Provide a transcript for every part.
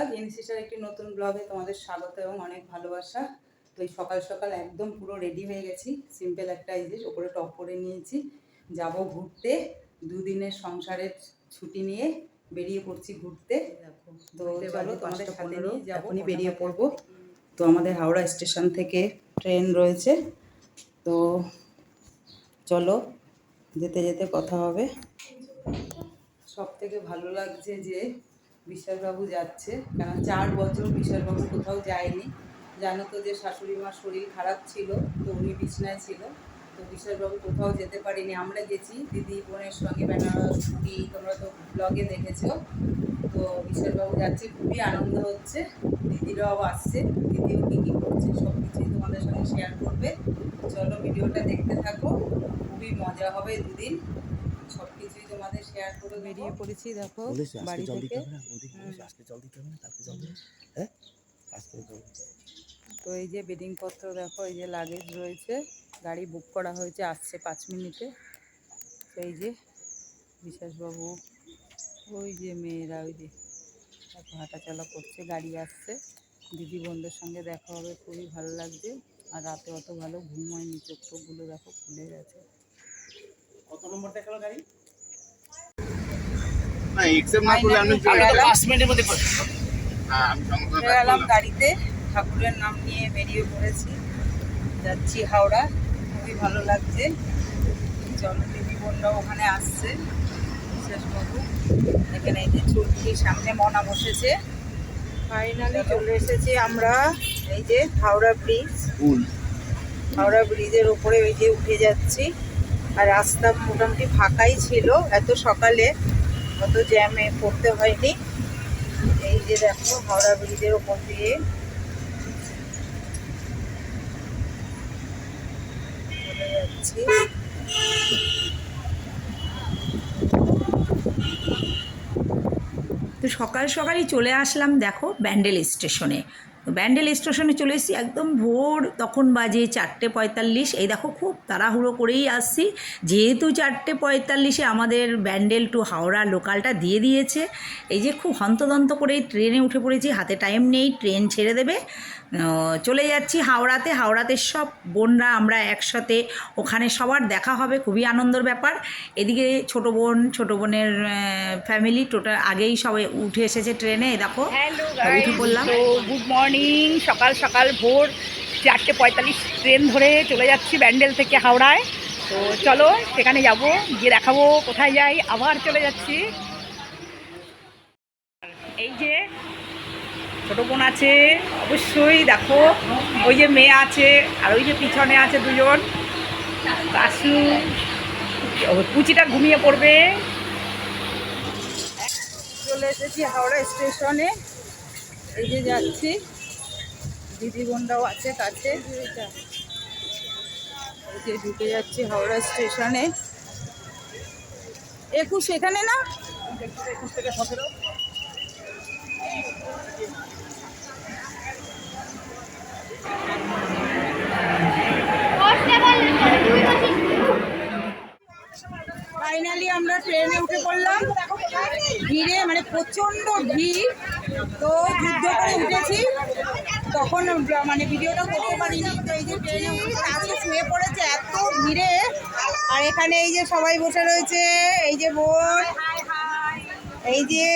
নমস্কার ইনসিসার একটি নতুন ব্লগে তোমাদের স্বাগত এবং অনেক ভালোবাসা। তো এই সকাল সকাল একদম পুরো রেডি হয়ে গেছি। সিম্পল একটা যে ওপরে টপ করে নিয়েছি। যাব ঘুরতে। দুদিনের সংসারের ছুটি নিয়ে বেরিয়ে পড়ছি ঘুরতে। তো চলো তোমাদের সাথে নিয়ে বেরিয়ে পড়ব। তো আমাদের হাওড়া স্টেশন থেকে ট্রেন রয়েছে। তো চলো যেতে যেতে কথা হবে। সব থেকে ভালো লাগছে যে বিশ্বাসবাবু যাচ্ছে। কারণ চার বছর বিশ্বাসবাবু কোথাও যায়নি। জানো তো যে শাশুড়ি মার শরীর খারাপ ছিল, তো উনি বিছনায় ছিল। তো বিশ্বাসবাবু কোথাও যেতে পারিনি। আমরা গেছি দিদি বোনের সঙ্গে বেনারস, পুরী, তোমরা তো ব্লগে দেখেছ। তো বিশ্বাসবাবু যাচ্ছে, খুবই আনন্দ হচ্ছে। দিদিরাও আসছে, দিদিও কী কী করছে সব কিছুই তোমাদের সঙ্গে শেয়ার করবে। চলো ভিডিওটা দেখতে থাকো, খুবই মজা হবে দুদিন। সব কিছুই তোমাদের শেয়ার করে বেরিয়ে পড়েছি দেখো বাড়ি থেকে। হবে না? ওদিকে বলেছে আজকে জল দিতে হবে না কালকে জল হ্যাঁ? আজকে জল তো এই যে বেডিং পত্র দেখো এই যে লাগেজ রয়েছে। গাড়ি বুক করা হয়েছে আসছে পাঁচ মিনিটে। তো এই যে বিশ্বাসবাবু ওই যে মেয়েরা ওই যে দেখো হাঁটাচলা করছে গাড়ি আসছে। দিদি বোনদের সঙ্গে দেখা হবে খুবই ভালো লাগছে। আর রাতে অত ভালো ঘুম হয়নি চোখ টোকগুলো দেখো খুলে গেছে। কত নম্বর দেখাল গাড়ি? না এক্সেপ্ট না করলে আমি পাঁচ মিনিটের মধ্যে। হ্যাঁ, গাড়িতে। ঠাকুরের নাম নিয়ে বেরিয়ে পড়েছি। যাচ্ছি হাওড়া। খুবই ভালো লাগছে। চলো দিদি বোনরাও ওখানে আসছে। বিশেষবাবু এখানে এই যে চুলকির সামনে মনা বসেছে। ফাইনালি চলে। এসেছি আমরা। এই যে হাওড়া ব্রিজ। ফুল হাওড়া ব্রিজের উপরে ওই যে উঠে যাচ্ছি। আর রাস্তা মোটামুটি ফাঁকাই ছিল। এত সকালে অত জ্যামে পড়তে হয়নি। এই যে দেখো, হাওড়া ব্রিজের ওপর দিয়ে। তো সকাল সকালই চলে আসলাম, দেখো, ব্যান্ডেল স্টেশনে। তো ব্যান্ডেল স্টেশনে চলে এসেছি একদম ভোর তখন বাজে চারটে পঁয়তাল্লিশ। এই দেখো খুব তাড়াহুড়ো করেই আসছি। যেহেতু চারটে পঁয়তাল্লিশে আমাদের ব্যান্ডেল টু হাওড়া লোকালটা দিয়ে দিয়েছে এই যে খুব হন্তদন্ত করে ট্রেনে উঠে পড়েছি হাতে টাইম নেই ট্রেন ছেড়ে দেবে। চলে যাচ্ছি হাওড়াতে হাওড়াতে সব বোনরা আমরা একসাথে ওখানে সবার দেখা হবে খুবই আনন্দের ব্যাপার। এদিকে ছোট বোন ছোট বোনের ফ্যামিলি টোটাল আগেই সবাই উঠে এসেছে ট্রেনে দেখো। উঠে পড়লাম। গুড মর্নিং সকাল সকাল ভোর, চারটে পঁয়তাল্লিশ ট্রেন ধরে চলে যাচ্ছি ব্যান্ডেল থেকে হাওড়ায়। তো চলো, সেখানে যাব, গিয়ে দেখাবো কোথায় যাই, আবার চলে যাচ্ছি। এই যে ছোটো বোন আছে, অবশ্যই দেখো, ওই যে মেয়ে আছে, আর ওই যে পিছনে আছে দুজন। কাশু কুচিটা ঘুমিয়ে পড়বে। চলে এসেছি হাওড়া স্টেশনে। এই যে যাচ্ছি। দিদি বোনরাও আছে কাছে। ঢুকে যাচ্ছি হাওড়া স্টেশনে। একুশ এখানে না? সতেরো ফাইনালি আমরা ট্রেনে উঠে পড়লাম। ভিড়ে মানে প্রচণ্ড ভিড়। তো যুদ্ধ করে উঠেছি। তখন মানে ভিডিওটা করতে পারিনি। তো এই যে ট্রেনে উঠে আজকে শুয়ে পড়েছে এত ভিড়ে। আর এখানে এই যে সবাই বসে রয়েছে। এই যে বোন। এই যে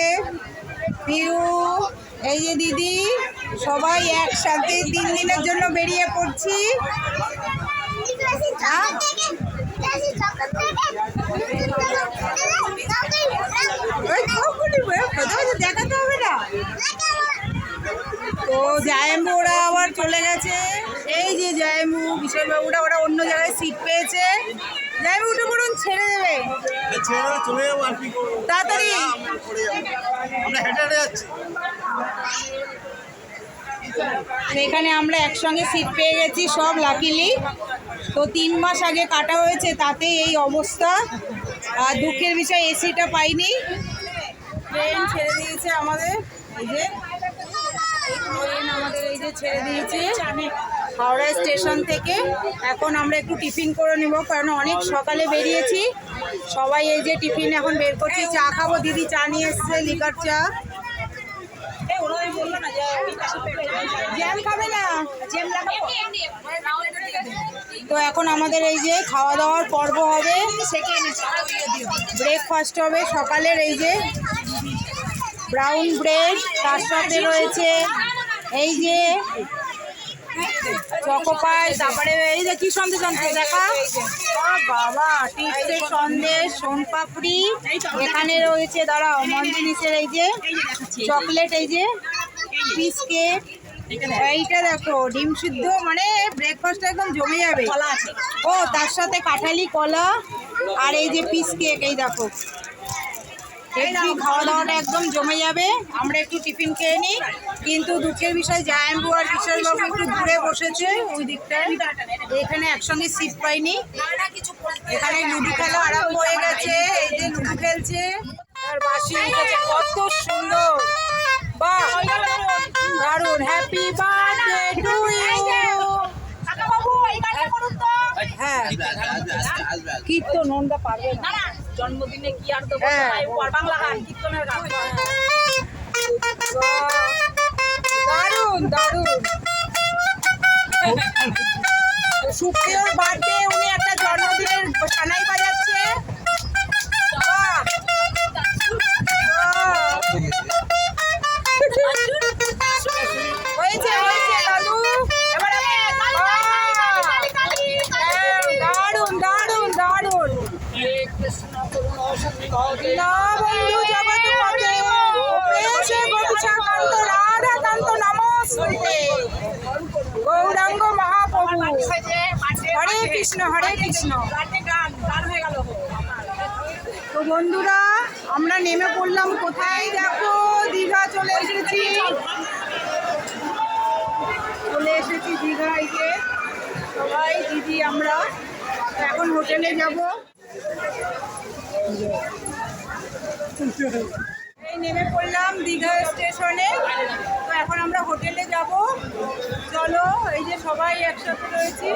পিরু। এই যে দিদি। সবাই একসাথে তিন দিনের জন্য বেরিয়ে পড়ছি হ্যাঁ? ওই তখনই বলে, প্রথমে তো দেখাতে হবে না তো জায়াম্বু ওরা আবার চলে গেছে। এই যে জায়াম্বু বিশালবাবুরা ওরা অন্য জায়গায় সিট পেয়েছে। জায়াম্বু উঠে পড়ুন ছেড়ে দেবে। তাড়াতাড়ি। এখানে আমরা একসঙ্গে সিট পেয়ে গেছি সব লাকিলি তো তিন মাস আগে কাটা হয়েছে তাতে এই অবস্থা। আর দুঃখের বিষয় এসিটা পাইনি। ট্রেন ছেড়ে দিয়েছে আমাদের এই যে। ট্রেন আমাদের এই যে ছেড়ে দিয়েছে। হাওড়া স্টেশন থেকে। এখন আমরা একটু টিফিন করে নেব কারণ অনেক সকালে বেরিয়েছি। সবাই এই যে টিফিন এখন বের করছি। চা খাব দিদি চা নিয়ে এসছে লিকার চা। জ্যাম খাবে না। তো এখন আমাদের এই যে খাওয়া দাওয়ার পর্ব হবে। ব্রেকফাস্ট হবে। সকালের এই যে ব্রাউন ব্রেড তার সাথে রয়েছে এই যে চকোপাই তারপরে এই যে কি সন্দেশ আনছে দেখা? বাবা টিপসের সন্দেশ সোনপাপড়ি এখানে রয়েছে দাঁড়াও মন্দিনিসের এই যে চকলেট এই যে বিস্কিট এইটা দেখো ডিম সিদ্ধ মানে ব্রেকফাস্ট একদম জমে যাবে। ও তার সাথে কাঁঠালি কলা আর এই যে পিস কেক এই দেখো। দেখছি খাওয়া দাওয়াটা একদম জমে যাবে। আমরা একটু টিফিন খেয়ে নিই। কিন্তু দুঃখের বিষয় জায়াম্বু আর বিশালবাবু একটু দূরে বসেছে ওই দিকটায়। এখানে একসঙ্গে সিট পাইনি। এখানে লুডু খেলা আরম্ভ হয়ে গেছে। এই যে লুডু খেলছে। আর বাসি উঠেছে, কত সুন্দর। বাহ! দারুণ হ্যাপি বার্থডে টু ইউ হ্যাঁ। কীর্তন পারবে না। জন্মদিনে কি আর তো হ্যাঁ। বাংলা গান কীর্তনের গান দারুণ দারুণ সুপ্রিয়র বার্থডে উনি একটা জন্মদিনের সানাই বাজাচ্ছে বাহ! বাহ! গৌরাঙ্গ মহাপ্রভু। তো বন্ধুরা, আমরা নেমে পড়লাম। কোথায় দেখো? দীঘা চলে এসেছি। চলে এসেছি দীঘায় সবাই, দিদি, আমরা। এখন হোটেলে যাব। এই নেমে পড়লাম দীঘা স্টেশনে। তো এখন আমরা হোটেলে যাব। চলো, এই যে সবাই একসাথে রয়েছি।